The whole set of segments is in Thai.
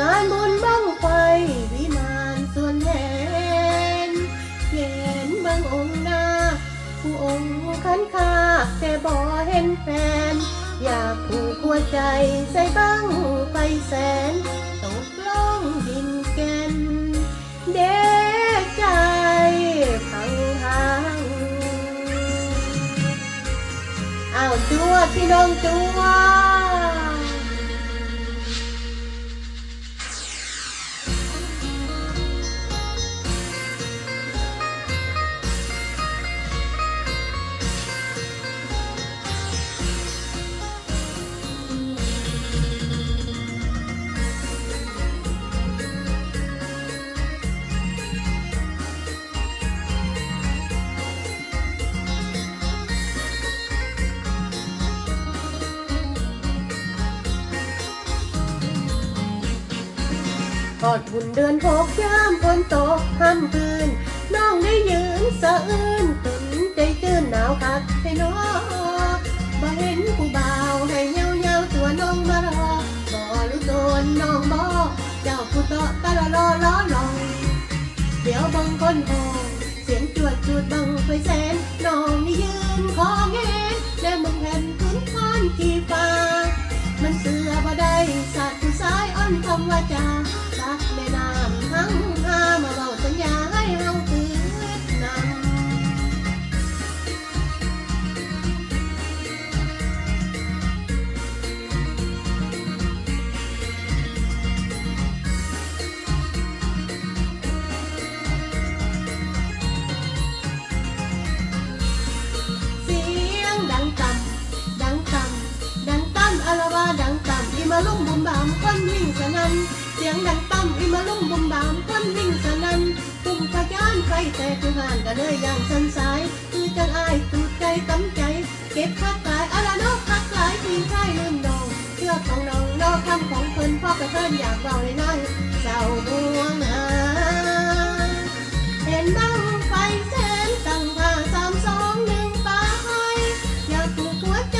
งานบุญบังไฟวิมานส่วนแหนเห็นบังองค์นาผู้องค์ขันคาแต่บ่เห็นแฟน อยากผูกหัวใจใส่บังไฟแสนตกกล่องดินแกนเด็กใจพังหางอ้าวจัวพี่น้องจัว กอดบุญเดือนหกยามฝนตกห้ำคืนน้องได้ยืนสะอื้นตุนใจตื้นหนาวคักให้น้องบ่เห็นผู้บ่าวให้เยาเยาตัวน้องมารอบ่รู้ตนน้องบ่เจ้าผู้ต่อตะละลอล้อลอง เดี๋ยวบังคนโหเสียงจวดจุดบังไฟแสนน้องนี่ยืนคอแงนและมึงแผ่นพื้นคานที่ฟ้ามันเสือบ่ได้สัตว์ผู้สายอ้อนคำว่าจา แม่น้ำทั้งหามาเบาสัญญาให้เฮาคืนนำเสียงดังต่ำดังต่ำดังต่ำอารวาดังต่ำอีมาลุ่มบุมบามคนวิ่งสนั่นเสียงดัง มาลุ่มบุมบามคนวิ่งสนั่นปุ่มพยานไฟแต่ทุกหานก็เลยอย่างสันสาย คือจังอายตูดใจกำใจ เก็บพักกายอะไรนอกพักหลายทีใช่ลืมดองเชื่อของน้องนอกคำของเพิ่นพ่อกระเทินอยากเบาในน้อยเศร้าห่วงาเห็นบ้างไฟแสนตั้งท่าสามสองหนึ่งปาไปอยากถูกหัวใจ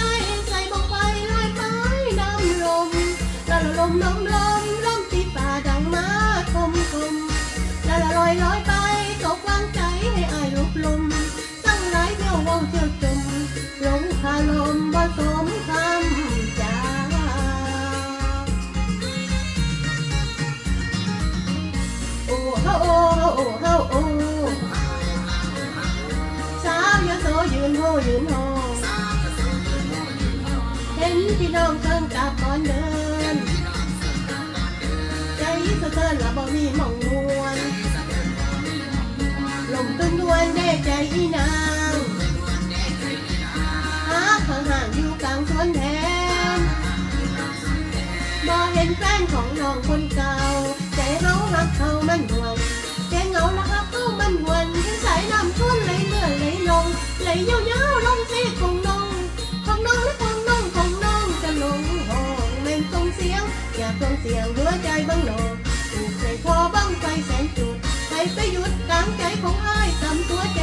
ใส่บอกไฟลอยไปน้ำลมละละลมลมล อ้เฮาโอ้เฮาโอ้สาวยโสยืนโหยืนโหเห็นพี่น้องเชิงกับก่อนเดิน ใจสะเทือนละบ่มีหมองมวนลมตื่นดวนได้ใจอีนางหาข้างห่างอยู่กลางสวนแทนบ่เห็นแฟนของน้องคนเก่า ใจเฮารักเขามันหวนใจเหง เสียง อยากพิ่งเสียงหัวใจบ้างหนอถูกใจพอบ้างไฟแสนจุดใครไปหยุดกลางใจของอ้ตำตัวใจ